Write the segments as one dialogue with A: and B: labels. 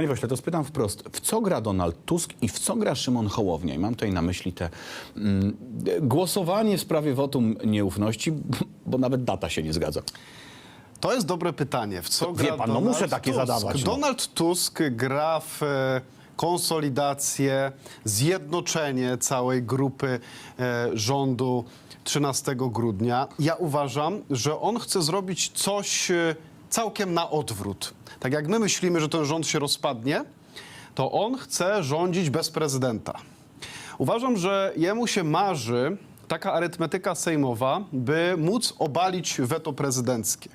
A: Panie pośle, to spytam wprost, w co gra Donald Tusk i w co gra Szymon Hołownia? I mam tutaj na myśli te mm, głosowanie w sprawie wotum nieufności, bo nawet data się nie zgadza.
B: To jest dobre pytanie. W co
A: Wie
B: gra
A: pan, no
B: Donald
A: muszę takie
B: Tusk?
A: zadawać, no.
B: Donald Tusk gra w e, konsolidację, zjednoczenie całej grupy e, rządu 13 grudnia. Ja uważam, że on chce zrobić coś e, całkiem na odwrót. Tak jak my myślimy, że ten rząd się rozpadnie, to on chce rządzić bez prezydenta. Uważam, że jemu się marzy taka arytmetyka sejmowa, by móc obalić weto prezydenckie.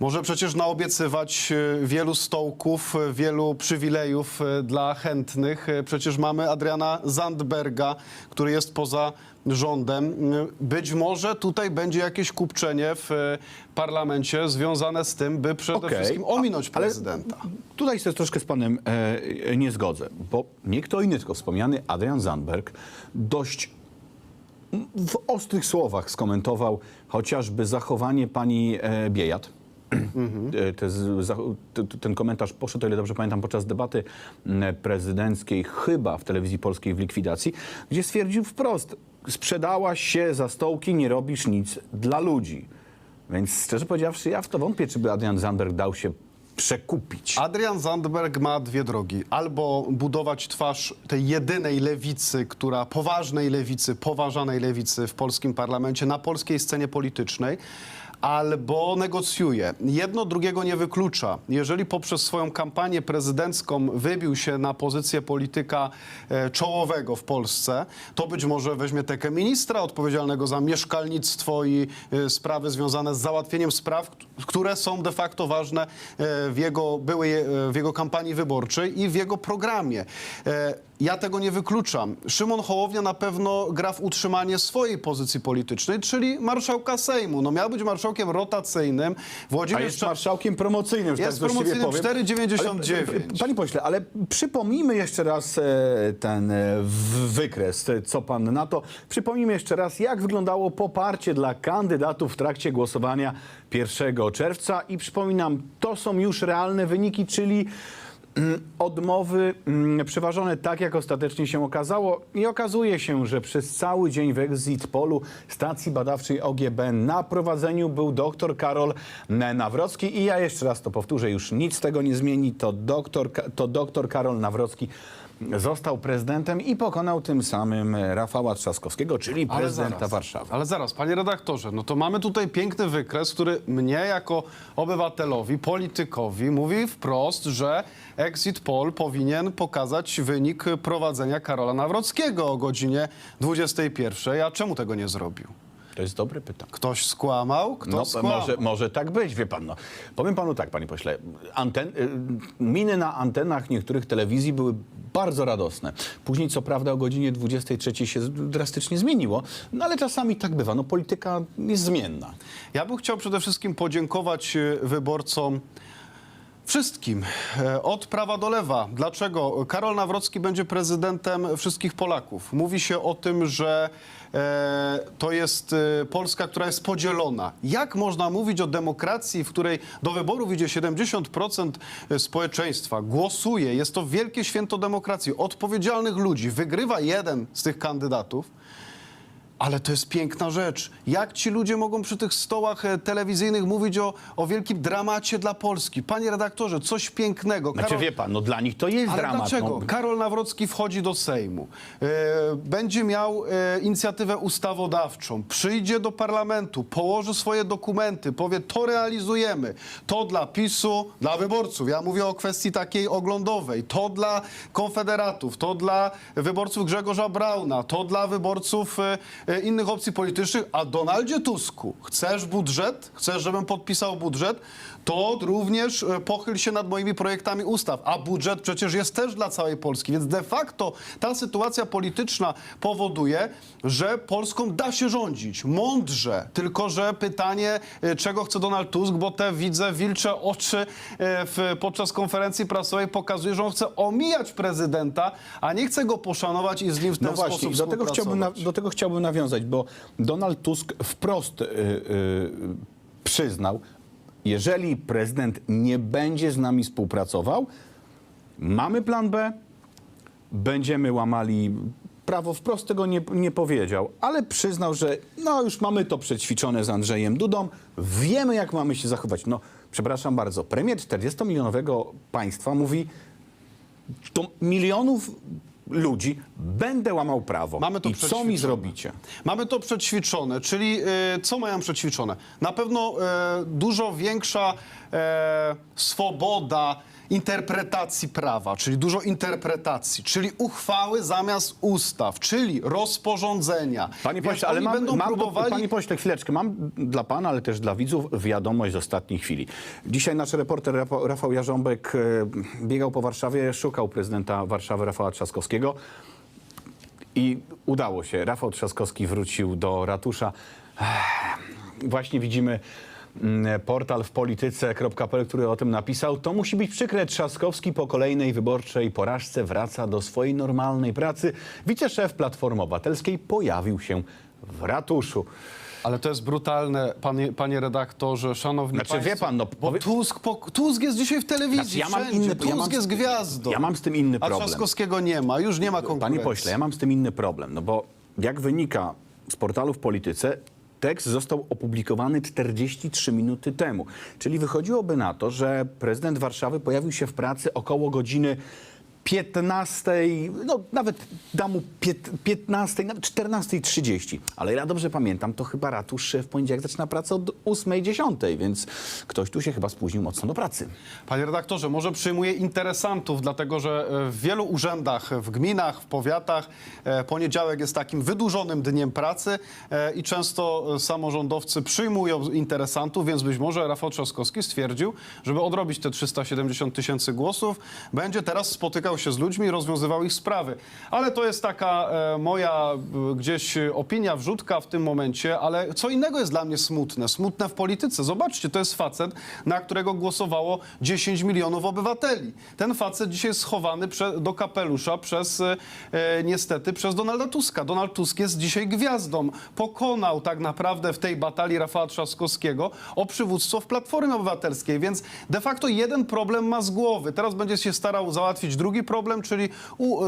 B: Może przecież naobiecywać e, wielu stołków, e, wielu przywilejów e, dla chętnych. Przecież mamy Adriana Zandberga, który jest poza rządem. Być może tutaj będzie jakieś kupczenie w parlamencie związane z tym, by przede
A: Okej,
B: wszystkim ominąć prezydenta.
A: Tutaj się troszkę z panem e, nie zgodzę, bo nie kto inny, tylko wspomniany Adrian Zandberg dość w ostrych słowach skomentował chociażby zachowanie pani e, Biejat. E, te ten komentarz poszedł, o ile dobrze pamiętam, podczas debaty prezydenckiej, chyba w telewizji polskiej w likwidacji, gdzie stwierdził wprost, sprzedałaś się za stołki, nie robisz nic dla ludzi. Więc szczerze powiedziawszy, ja w to wątpię, czy by Adrian Zandberg dał się przekupić.
B: Adrian Zandberg ma dwie drogi. Albo budować twarz tej jedynej lewicy, która poważnej lewicy, poważanej lewicy w polskim parlamencie, na polskiej scenie politycznej, albo negocjuje. Jedno drugiego nie wyklucza. Jeżeli poprzez swoją kampanię prezydencką wybił się na pozycję polityka e, czołowego w Polsce, to być może weźmie tekę ministra odpowiedzialnego za mieszkalnictwo i e, sprawy związane z załatwieniem spraw, które są de facto ważne e, w jego, były w jego kampanii wyborczej i w jego programie. Ja tego nie wykluczam. Szymon Hołownia na pewno gra w utrzymanie swojej pozycji politycznej, czyli marszałka Sejmu. No miał być marszałkiem rotacyjnym.
A: A
B: Włodzimierz
A: jest
B: Cza-
A: marszałkiem promocyjnym, że
B: Jest
A: tak właściwie
B: promocyjnym,
A: powiem.
B: 4,99.
A: Ale, Panie pośle, ale przypomnijmy jeszcze raz e, ten e, wykres, e, co pan na to. Przypomnijmy jeszcze raz, jak wyglądało poparcie dla kandydatów w trakcie głosowania 1 czerwca i przypominam, to są już realne wyniki, czyli odmowy mm, przeważone tak, jak ostatecznie się okazało. I okazuje się, że przez cały dzień w Exit Polu stacji badawczej OGB na prowadzeniu był dr Karol Nawrocki. I ja jeszcze raz to powtórzę, już nic z tego nie zmieni. To Ka- to doktor Karol Nawrocki został prezydentem i pokonał tym samym Rafała Trzaskowskiego, czyli
B: Ale
A: prezydenta
B: zaraz,
A: Warszawy.
B: Ale zaraz, panie redaktorze, no to mamy tutaj piękny wykres, który mnie jako obywatelowi, politykowi mówi wprost, że Exit Poll powinien pokazać wynik prowadzenia Karola Nawrockiego o godzinie 21. A czemu tego nie zrobił?
A: To jest dobre pytanie.
B: Ktoś skłamał? Kto
A: No,
B: skłamał?
A: może, może tak być, wie pan. No. Powiem panu tak, panie pośle. Anten, y, miny na antenach niektórych telewizji były bardzo radosne. Później, co prawda, o godzinie 23 się drastycznie zmieniło, no ale czasami tak bywa. No, polityka jest zmienna.
B: Ja bym chciał przede wszystkim podziękować e, wyborcom wszystkim, e, od prawa do lewa. Dlaczego? Karol Nawrocki będzie prezydentem wszystkich Polaków. Mówi się o tym, że e, to jest e, Polska, która jest podzielona. Jak można mówić o demokracji, w której do wyborów idzie 70% społeczeństwa, głosuje, jest to wielkie święto demokracji, odpowiedzialnych ludzi, wygrywa jeden z tych kandydatów, ale to jest piękna rzecz. Jak ci ludzie mogą przy tych stołach e, telewizyjnych mówić o, o wielkim dramacie dla Polski? Panie redaktorze, coś pięknego.
A: Znaczy, wie pan, no dla nich to jest
B: ale
A: dramat.
B: dlaczego?
A: No,
B: Karol Nawrocki wchodzi do Sejmu, e, będzie miał e, inicjatywę ustawodawczą, przyjdzie do parlamentu, położy swoje dokumenty, powie to realizujemy, to dla PiSu, dla wyborców, ja mówię o kwestii takiej oglądowej, to dla konfederatów, to dla wyborców Grzegorza Brauna, to dla wyborców e, innych opcji politycznych, a Donaldzie Tusku, chcesz budżet, chcesz, żebym podpisał budżet, to również e, pochyl się nad moimi projektami ustaw. A budżet przecież jest też dla całej Polski. Więc de facto ta sytuacja polityczna powoduje, że Polską da się rządzić mądrze. Tylko, że pytanie, e, czego chce Donald Tusk, bo te widzę wilcze oczy e, w, podczas konferencji prasowej pokazuje, że on chce omijać prezydenta, a nie chce go poszanować i z nim w ten
A: No właśnie,
B: sposób
A: do tego, chciałbym na, do tego chciałbym nawiązać, bo Donald Tusk wprost y, y, przyznał, jeżeli prezydent nie będzie z nami współpracował, mamy plan B, będziemy łamali prawo, wprost tego nie, nie powiedział, ale przyznał, że no już mamy to przećwiczone z Andrzejem Dudą, wiemy jak mamy się zachować. No, przepraszam bardzo, premier 40-milionowego państwa mówi, do milionów ludzi będę łamał prawo.
B: Mamy to
A: I co mi zrobicie?
B: Mamy to przećwiczone, czyli e, co mają przećwiczone? Na pewno e, dużo większa e, swoboda interpretacji prawa, czyli dużo interpretacji, czyli uchwały zamiast ustaw, czyli rozporządzenia.
A: Panie pośle, ale mam,
B: będą
A: mam
B: próbowali...
A: panie pośle, chwileczkę, mam dla pana, ale też dla widzów wiadomość z ostatniej chwili. Dzisiaj nasz reporter Rafał, Jarząbek e, biegał po Warszawie, szukał prezydenta Warszawy Rafała Trzaskowskiego i udało się. Rafał Trzaskowski wrócił do ratusza. Właśnie widzimy portal w polityce.pl, który o tym napisał. To musi być przykre. Trzaskowski po kolejnej wyborczej porażce wraca do swojej normalnej pracy. Wiceszef Platformy Obywatelskiej pojawił się w ratuszu.
B: Ale to jest brutalne, panie, panie redaktorze, szanowni
A: Znaczy,
B: państwo.
A: wie pan, no,
B: bo
A: powie-
B: Tusk, po, Tusk jest dzisiaj w telewizji,
A: Znaczy, ja mam
B: wszędzie.
A: inny-
B: Tusk
A: ja mam-
B: jest gwiazdą.
A: ja mam z tym inny
B: A
A: problem.
B: Trzaskowskiego nie ma, już nie ma konkurencji.
A: Panie pośle, ja mam z tym inny problem, no bo jak wynika z portalu w Polityce, tekst został opublikowany 43 minuty temu. Czyli wychodziłoby na to, że prezydent Warszawy pojawił się w pracy około godziny 15, no nawet dam mu pięt- 15, nawet 14.30. Ale ja dobrze pamiętam, to chyba ratusz w poniedziałek zaczyna pracę od 8.10, więc ktoś tu się chyba spóźnił mocno do pracy.
B: Panie redaktorze, może przyjmuje interesantów, dlatego że e, w wielu urzędach, w gminach, w powiatach e, poniedziałek jest takim wydłużonym dniem pracy e, i często samorządowcy przyjmują interesantów, więc być może Rafał Trzaskowski stwierdził, żeby odrobić te 370 tysięcy głosów, będzie teraz spotykał się z ludźmi rozwiązywał ich sprawy. Ale to jest taka e, moja e, gdzieś opinia, wrzutka w tym momencie, ale co innego jest dla mnie smutne. Smutne w polityce. Zobaczcie, to jest facet, na którego głosowało 10 milionów obywateli. Ten facet dzisiaj jest schowany do kapelusza przez, e, niestety, przez Donalda Tuska. Donald Tusk jest dzisiaj gwiazdą. Pokonał tak naprawdę w tej batalii Rafała Trzaskowskiego o przywództwo w Platformie Obywatelskiej, więc de facto jeden problem ma z głowy. Teraz będzie się starał załatwić drugi problem, czyli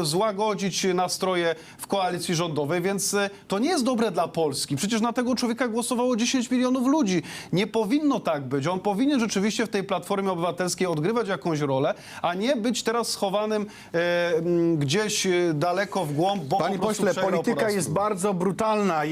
B: złagodzić nastroje w koalicji rządowej, więc e, to nie jest dobre dla Polski. Przecież na tego człowieka głosowało 10 milionów ludzi. Nie powinno tak być. On powinien rzeczywiście w tej Platformie Obywatelskiej odgrywać jakąś rolę, a nie być teraz schowanym e, gdzieś e, daleko w głąb, bo
A: Panie
B: po
A: pośle,
B: po
A: polityka
B: raz
A: jest bardzo brutalna.